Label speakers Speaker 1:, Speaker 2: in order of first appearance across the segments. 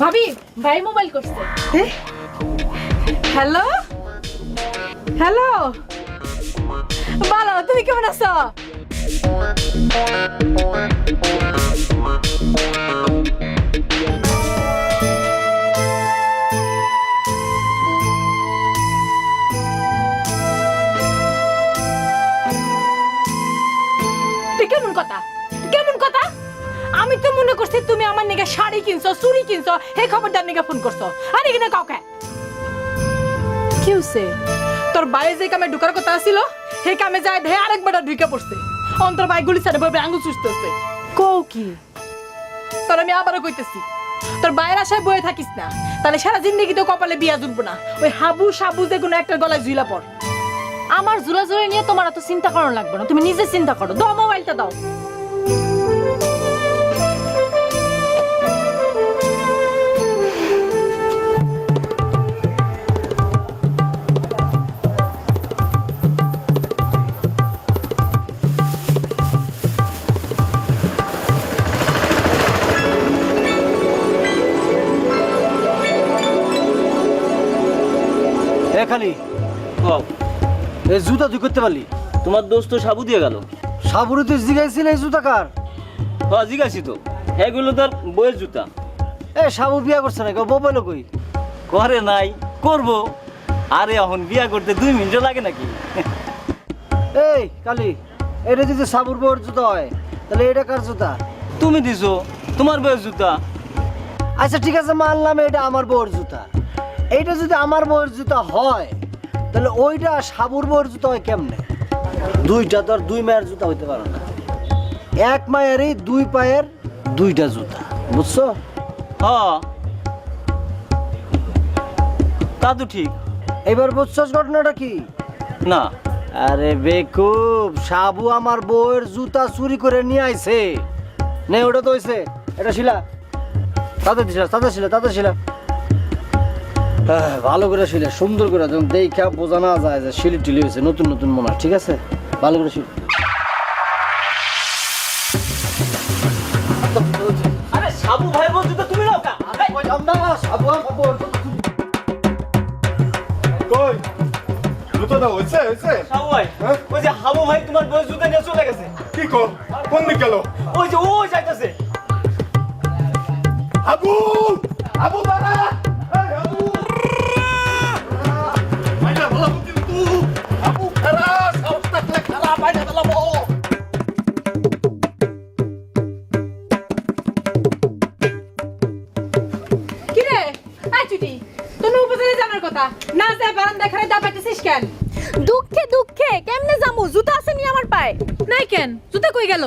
Speaker 1: ভাবি ভাই মোবাইল করছে। হ্যালো হ্যালো ভালো তুমি কেমন আছো? কেমন কথা? আমি তো মনে করছি তুমি আমার নিকে শাড়ি কিনছো চুড়ি কিনছো হে খবরদার নিকে ফোন করছ। আর এখানে কাউকে? কি হইছে? তোর বাইরে যে কামে ঢুকার কথা ছিল হে কামে যায় ধে আরেকবার ঢুকে পড়ছে। অন্তর ভাই গুলি সাথে ভাবে আঙ্গুল চুষতেছে। কও কি? তোর আমি আবারও কইতেছি তোর বাইরে আসায় বয়ে থাকিস না তাহলে সারা জিন্দগি তো কপালে বিয়া জুটবো না। ওই হাবু সাবু যে কোনো একটা গলায় জুইলা পড়।
Speaker 2: আমার জুলা জুড়ে নিয়ে তোমার এত চিন্তা করানো লাগবে না তুমি নিজে চিন্তা করো দাও মোবাইলটা দাও।
Speaker 3: খালি
Speaker 4: কও,
Speaker 3: এই জুতা তুই করতে পারলি?
Speaker 4: তোমার দোস্ত সাবু দিয়ে গেল।
Speaker 3: সাবুরে তুই জিগাইছিল এই জুতা কার?
Speaker 4: হ্যাঁ জিজ্ঞাসি তো। এগুলো তার বইয়ের জুতা।
Speaker 3: এ সাবু বিয়া করছে না কেউ বইলো কই?
Speaker 4: করে নাই করব। আরে এখন বিয়া করতে দুই মিনিট লাগে নাকি?
Speaker 3: এই কালি এটা যদি সাবুর বউর জুতা হয় তাহলে এটা কার জুতা?
Speaker 4: তুমি দিছো তোমার বইয়ের জুতা।
Speaker 3: আচ্ছা ঠিক আছে মানলাম এটা আমার বউর জুতা। এইটা যদি আমার বউর জুতা হয় তাহলে ওইটা সাবুর বউর জুতা হয় কেমনে? দুইটা তো আর দুই মায়ের জুতা হইতে পারে না। এক মায়েরই দুই পায়ের দুইটা জুতা বুঝছ?
Speaker 4: হ্যাঁ। তা তো ঠিক।
Speaker 3: এবার বুঝছস ঘটনাটা কি?
Speaker 4: না।
Speaker 3: আরে বেকুব সাবু আমার বউয়ের জুতা চুরি করে নিয়ে আইছে। নে ওটা তো হইছে। এটা শিলা। তাদের দিছিলা তাতে শিলা তাদের শিলা। ভালো করে শিলে সুন্দর করে যেমন দেখা বোঝা না যায় যে শিলি টিলি হয়েছে নতুন নতুন মনে ঠিক আছে? ভালো করে শিল
Speaker 4: আরে সাবু ভাই বল জুতা তুমি নাও কা
Speaker 3: সাবু আমার বউয়ের জুতা-
Speaker 5: হয়েছে হয়েছে?
Speaker 4: সাবু ভাই? ওই যে হাবু ভাই তোমার বইয়ের জুতা নিয়ে চলে গেছে।
Speaker 5: কি কর কোন দিক গেল?
Speaker 4: ওই যে ও যাইতেছে।
Speaker 5: আবু আবু দাদা
Speaker 1: না যায় বারান্দা খানে দাপাইতেছিস কেন?
Speaker 2: দুঃখে দুঃখে কেমনে যামু জুতা আছে নি আমার পায়ে?
Speaker 1: নাই কেন? জুতা কই গেল?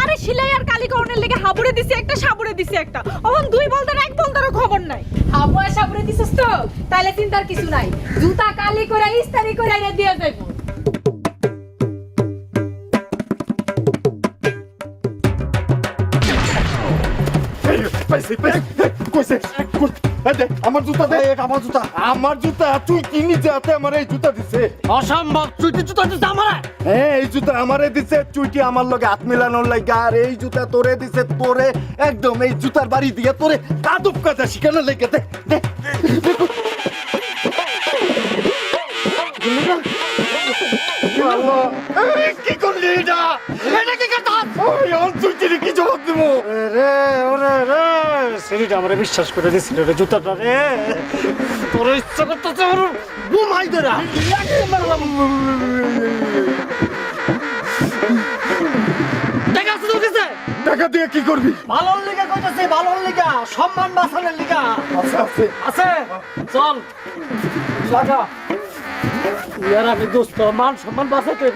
Speaker 2: আরে সিলাই আর কালীকরণের লেগে হাবুড়ে দিছি একটা সাবুড়ে দিছি একটা। এখন দুই বলতার এক বলতারও খবর নাই।
Speaker 1: হাবু আশা করে দিছিস তো? তাহলে চিন্তার কিছু নাই। জুতা কালি করে ইস্তারি করে এনে দিয়ে যাইবো।
Speaker 5: পাইছি পাইছি কইছে আমার জুতা দে। আমার জুতা। আমার জুতা তুই কি নিজে হাতে আমার এই জুতা দিছে।
Speaker 3: অসম্ভব চুইটি জুতা দিতে আমার?
Speaker 5: হ্যাঁ এই জুতা আমারে দিছে চুইটি আমার লগে হাত মিলানোর লাগা? আর এই জুতা তোরে দিছে তোরে একদম এই জুতার বাড়ি দিয়ে তোরে কাদুপ কাজা শিখানোর লাগে দে দে। কি করলি এটা? এটা কি কথা? ওই অন কি জবাব দেবো?
Speaker 3: রে ওরে রে। সিঁড়িটা আমরা বিশ্বাস করে দিছিল রে জুতাটা রে। তোর ইচ্ছা করতেছে আমার ঘুমাই দে টাকা আছে তোর কাছে?
Speaker 5: টাকা দিয়ে কি করবি?
Speaker 3: ভালোর লিগা কইতাছে ভালোর লিগা সম্মান বাঁচানোর লিগা।
Speaker 5: আছে
Speaker 3: আছে। চল। লাগা ইয়ার আমি দোস্ত মান সম্মান বাঁচাতে